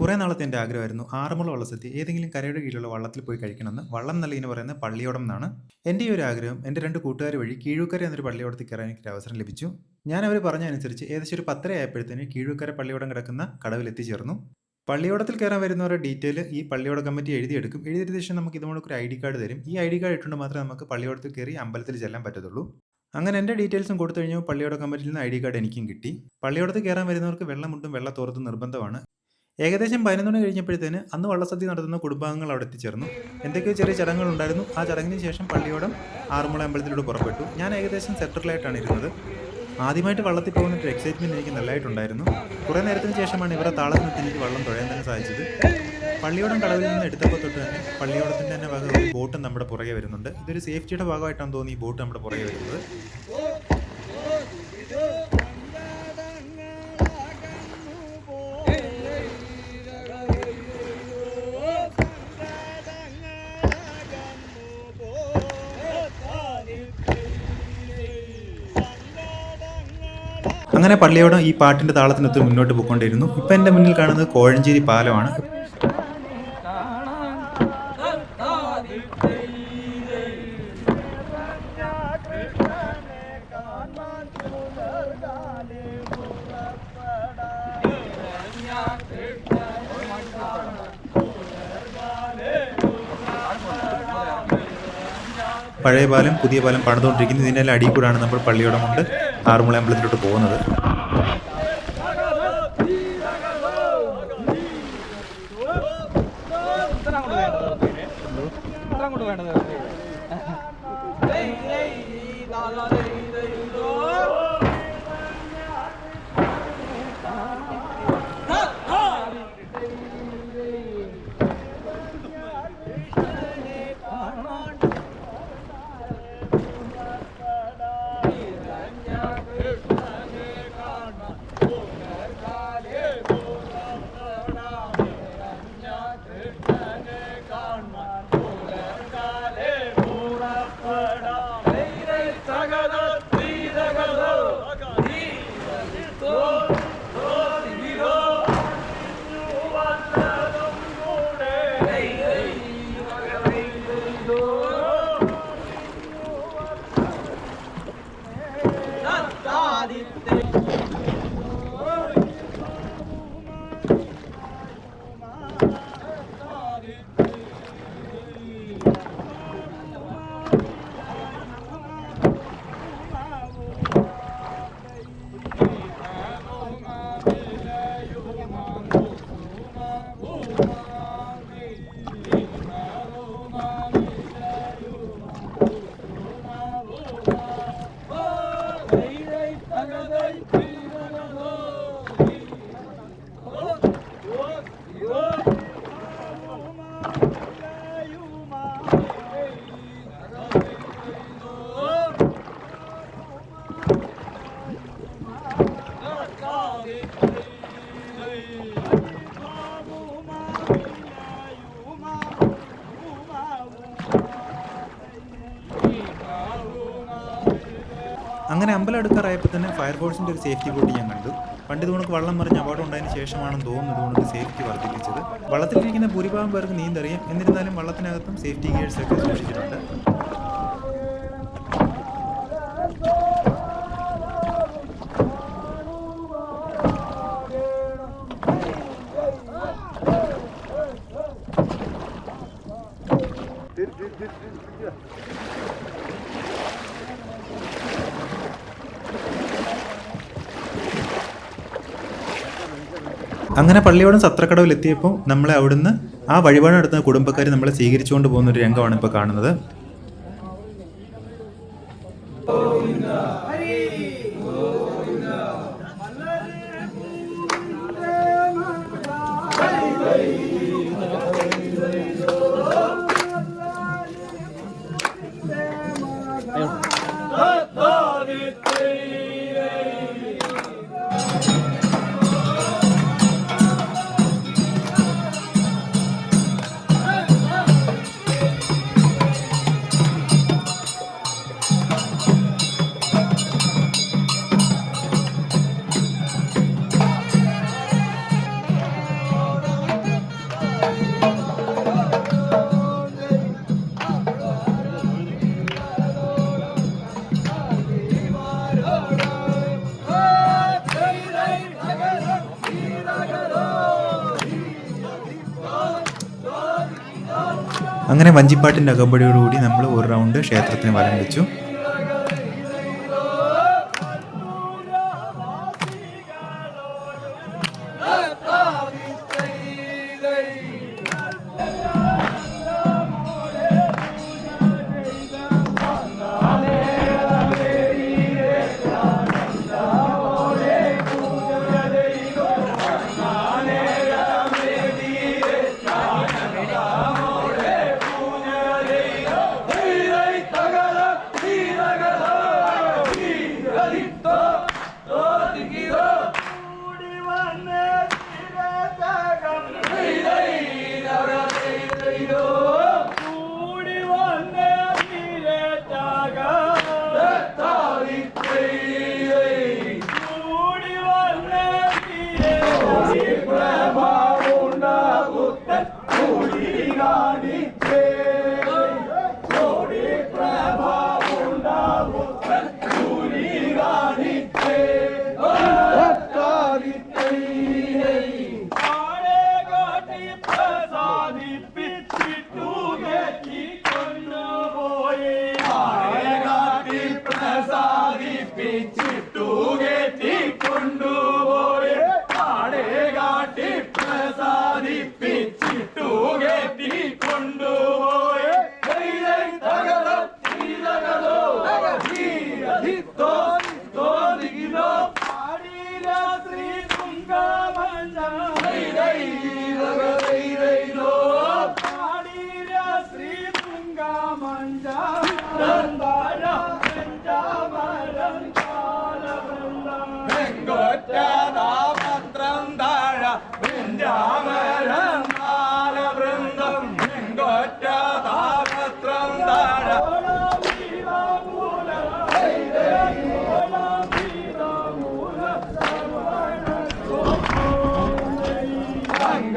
കുറേ നാളത്തെ എന്റെ ആഗ്രഹമായിരുന്നു ആറന്മുള വള്ളസദ്യ. ഏതെങ്കിലും കരയുടെ കീഴിലുള്ള വള്ളത്തിൽ പോയി കഴിക്കണമെന്ന്. വള്ളം നല്ല പറയുന്ന പള്ളിയോടം എന്നാണ് എന്റെ ഈ ഒരു ആഗ്രഹം. എന്റെ രണ്ട് കൂട്ടുകാർ വഴി കീഴൂക്കര എന്നൊരു പള്ളിയോടത്തിൽ കയറാൻ എനിക്ക് അവസരം ലഭിച്ചു. ഞാൻ അവർ പറഞ്ഞ അനുസരിച്ച് ഏകദേശം ഒരു പത്തര ആയപ്പോഴത്തേന് കീഴൂക്കര പള്ളിയോടം കിടക്കുന്ന കടവിൽ എത്തിച്ചേർന്നു. പള്ളിയോടത്തിൽ കയറാൻ വരുന്നവരുടെ ഡീറ്റെയിൽ ഈ പള്ളിയോട കമ്മിറ്റി എഴുതിയെടുക്കും. എഴുതിയ ശേഷം നമുക്ക് ഇതുകൊണ്ട് ഒരു ഐ ഡി കാർഡ് തരും. ഈ ഐ ഡി കാർഡ് ഇട്ടുകൊണ്ട് മാത്രമേ നമുക്ക് പള്ളിയോടത്തിൽ കയറി അമ്പലത്തിൽ ചെല്ലാൻ പറ്റത്തുള്ളൂ. അങ്ങനെ എന്റെ ഡീറ്റെയിൽസും കൊടുത്തു കഴിഞ്ഞാൽ പള്ളിയോട കമ്മിറ്റിയിൽ നിന്ന് ഐ ഡി കാർഡ് എനിക്കും കിട്ടി. പള്ളിയോടത്ത് കയറാൻ വരുന്നവർക്ക് വെള്ളമുണ്ടും വെള്ളത്തോർത്തും നിർബന്ധമാണ്. ഏകദേശം പതിനൊന്ന് മണി കഴിഞ്ഞപ്പോഴത്തേന് അന്ന് വള്ളസദ്യ നടത്തുന്ന കുടുംബാംഗങ്ങൾ അവിടെ എത്തിച്ചേർന്നു. എന്തൊക്കെയോ ചെറിയ ചടങ്ങുകളുണ്ടായിരുന്നു. ആ ചടങ്ങിന് ശേഷം പള്ളിയോടം ആറുമുള അമ്പലത്തിലൂടെ പുറപ്പെട്ടു. ഞാൻ ഏകദേശം സെറ്ററിലായിട്ടാണ് ഇരുന്നത്. ആദ്യമായിട്ട് വള്ളത്തിൽ പോകുന്ന ഒരു എക്സൈറ്റ്മെന്റ് എനിക്ക് നല്ലതായിട്ടുണ്ടായിരുന്നു. കുറേ നേരത്തിന് ശേഷമാണ് ഇവരെ താളത്തിനെത്തി എനിക്ക് വള്ളം തുഴയാൻ തന്നെ സാധിച്ചത്. പള്ളിയോടം കടവിൽ നിന്ന് എടുത്തപ്പോൾ തൊട്ട് തന്നെ പള്ളിയോടത്തിന്റെ തന്നെ ഭാഗം ഒരു ബോട്ടും നമ്മുടെ പുറകെ വരുന്നുണ്ട്. ഇതൊരു സേഫ്റ്റിയുടെ ഭാഗമായിട്ടാണ് തോന്നി ഈ ബോട്ട് നമ്മുടെ പുറകെ വരുന്നത്. അങ്ങനെ പള്ളിയോടം ഈ പാട്ടിന്റെ താളത്തിനൊത്ത് മുന്നോട്ട് പോയിക്കൊണ്ടിരുന്നു. ഇപ്പൊ എന്റെ മുന്നിൽ കാണുന്നത് കോഴഞ്ചേരി പാലമാണ്. പഴയ പാലം പുതിയ പാലം പണിതുകൊണ്ടിരിക്കുന്നത് ഇതിന്റെ അടിയിൽ കൂടാണ് നമ്മൾ പള്ളിയോടം ആറുമുള അമ്പലത്തിലോട്ട് പോകുന്നത്. അങ്ങനെ അമ്പലം അടുക്കാറായപ്പോൾ തന്നെ ഫയർഫോഴ്സിന്റെ ഒരു സേഫ്റ്റി ബോട്ട് ഞാൻ കണ്ടു. പണ്ട് ഇതുകൊണ്ട് വള്ളം മറിഞ്ഞ് അപകടം ഉണ്ടായതിന് ശേഷമാണെന്ന് തോന്നുന്നു ഇതുകൊണ്ട് സേഫ്റ്റി വർദ്ധിപ്പിച്ചത്. വള്ളത്തിലിരിക്കുന്ന ഭൂരിഭാഗം പേർക്ക് നീന്തറിയാം. എന്നിരുന്നാലും വള്ളത്തിനകത്തും സേഫ്റ്റി ഗിയേഴ്സ് ഒക്കെ സൂക്ഷിച്ചിട്ടുണ്ട്. അങ്ങനെ പള്ളിയോടും സത്രക്കടവിൽ എത്തിയപ്പോൾ നമ്മളെ അവിടുന്ന് ആ വഴിപാട് നടത്തുന്ന കുടുംബക്കാർ നമ്മളെ സ്വീകരിച്ചുകൊണ്ട് പോകുന്ന ഒരു രംഗമാണ് ഇപ്പോൾ കാണുന്നത്. അങ്ങനെ വഞ്ചിപ്പാട്ടിന്റെ അകമ്പടിയോടുകൂടി നമ്മൾ ഒരു റൗണ്ട് ക്ഷേത്രത്തിന് വലം വെച്ചു.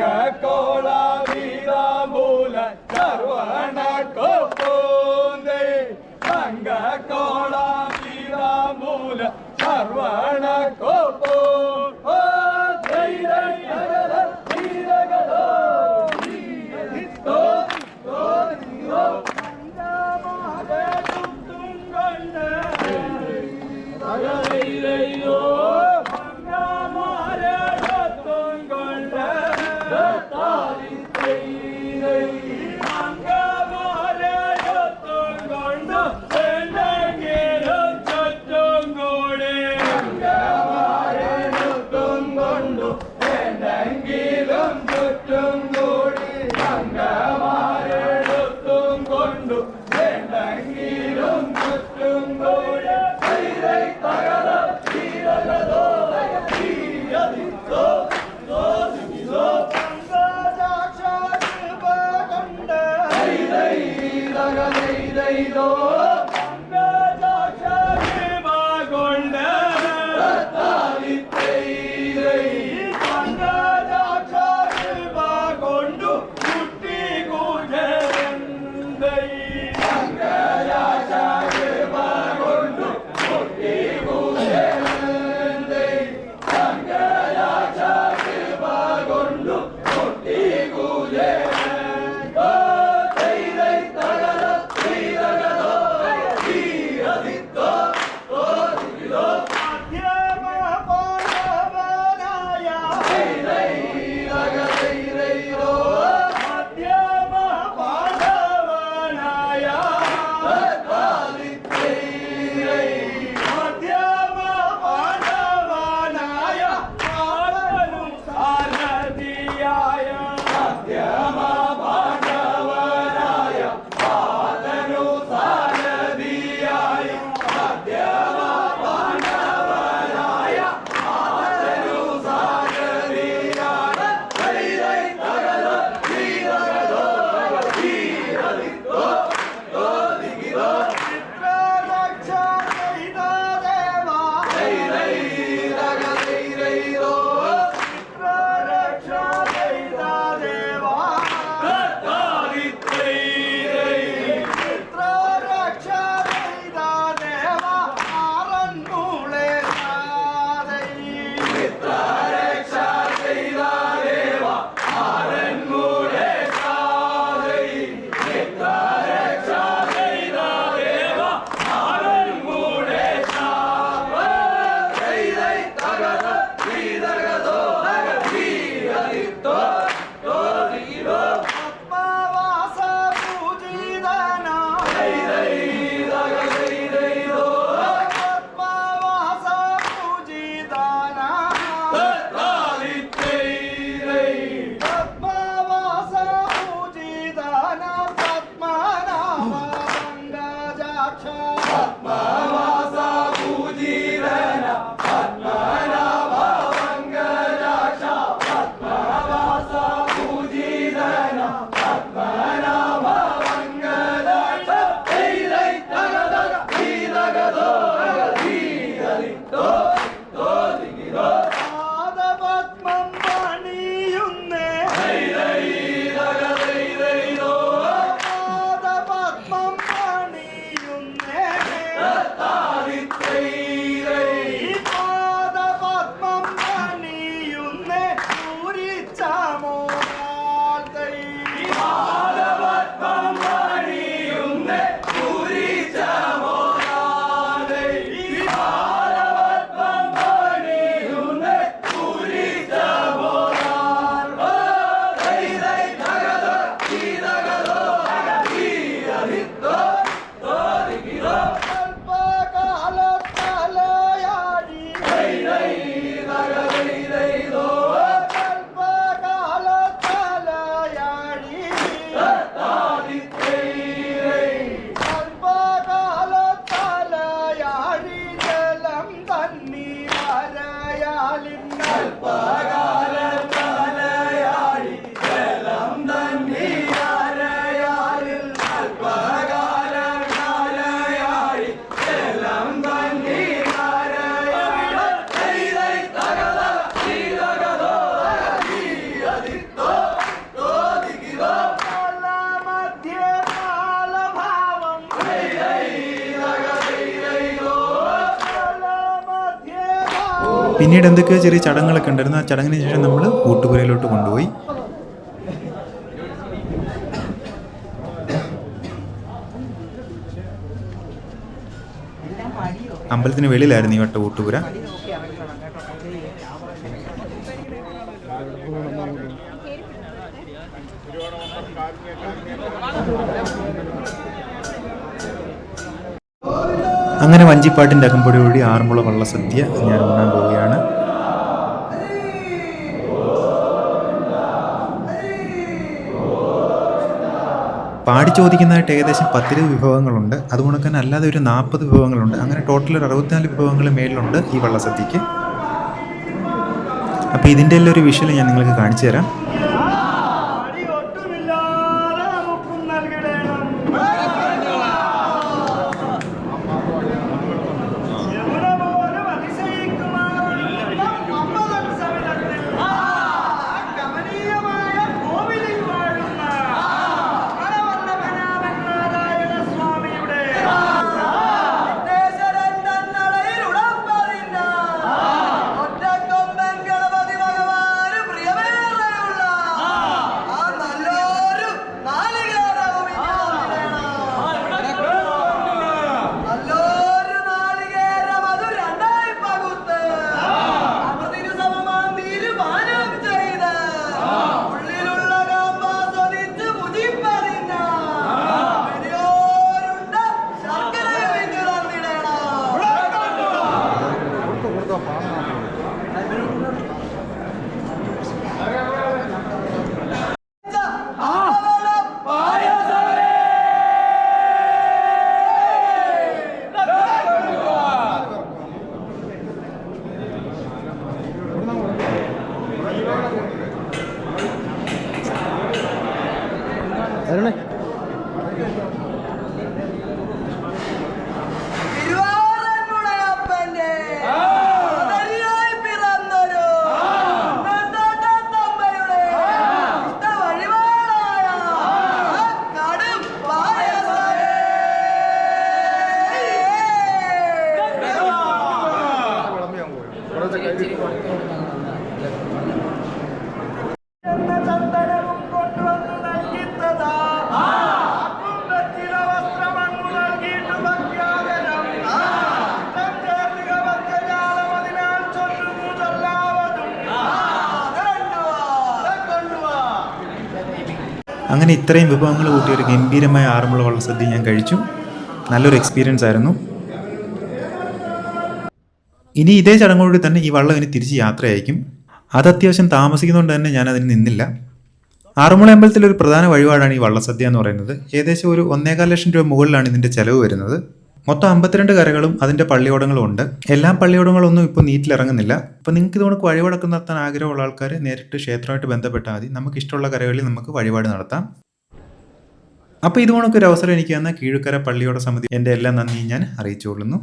Coca-Cola. غني ليلو പിന്നീട് എന്തൊക്കെയോ ചെറിയ ചടങ്ങുകളൊക്കെ ഉണ്ടായിരുന്നു. ആ ചടങ്ങിന് ശേഷം നമ്മൾ കൂട്ടുപുരയിലോട്ട് കൊണ്ടുപോയി. അമ്പലത്തിന് വെളിയിലായിരുന്നു ഈ വട്ട കൂട്ടുപുര. അങ്ങനെ വഞ്ചിപ്പാട്ടിന്റെ അകമ്പടിയോടി ആറന്മുള വള്ളസദ്യ ഞാൻ ഉണ്ണാൻ പോവുകയാണ് പാടി ചോദിക്കുന്നതായിട്ട് ഏകദേശം പത്തിരുപത് വിഭവങ്ങളുണ്ട്. അതുകൊണ്ട് തന്നെ അല്ലാതെ ഒരു നാൽപ്പത് വിഭവങ്ങളുണ്ട്. അങ്ങനെ ടോട്ടൽ ഒരു അറുപത്തിനാല് വിഭവങ്ങൾ മേളിലുണ്ട് ഈ വള്ളസദ്യക്ക് അപ്പോൾ ഇതിന്റെ എല്ലാം ഒരു വിഷ്വൽ ഞാൻ നിങ്ങൾക്ക് കാണിച്ചു തരാം ഇത്രയും വിഭവങ്ങൾ കൂട്ടിയ ഒരു ഗംഭീരമായ ആറന്മുള വള്ളസദ്യ ഞാൻ കഴിച്ചു. നല്ലൊരു എക്സ്പീരിയൻസ് ആയിരുന്നു. ഇനി ഇതേ ചടങ്ങോട് തന്നെ ഈ വള്ളം ഇനി തിരിച്ച് യാത്രയായിരിക്കും. അത് അത്യാവശ്യം താമസിക്കുന്നതുകൊണ്ട് തന്നെ ഞാൻ അതിന് നിന്നില്ല. ആറന്മുള അമ്പലത്തിലെ ഒരു പ്രധാന വഴിപാടാണ് ഈ വള്ളസദ്യ എന്ന് പറയുന്നത്. ഏകദേശം ഒരു ഒന്നേകാൽ ലക്ഷം രൂപ മുകളിലാണ് ഇതിന്റെ ചിലവ് വരുന്നത്. മൊത്തം അമ്പത്തിരണ്ട് കരകളും അതിന്റെ പള്ളിയോടങ്ങളും ഉണ്ട്. എല്ലാ പള്ളിയോടങ്ങളൊന്നും ഇപ്പോൾ നീറ്റിലിറങ്ങുന്നില്ല. അപ്പോൾ നിങ്ങൾക്ക് ഇതുകൊണ്ട് വഴിപാടൊക്കെ നടത്താൻ ആഗ്രഹമുള്ള ആൾക്കാർ നേരിട്ട് ക്ഷേത്രമായിട്ട് ബന്ധപ്പെട്ടാൽ മതി. നമുക്ക് ഇഷ്ടമുള്ള കരകളിൽ നമുക്ക് വഴിപാട് നടത്താം. അപ്പോൾ ഇതുകൊണ്ടൊക്കെ ഒരു അവസരം എനിക്ക് തന്ന കീഴുക്കര പള്ളിയോട സമിതി. എന്റെ എല്ലാം നന്ദിയും ഞാൻ അറിയിച്ചുകൊള്ളുന്നു.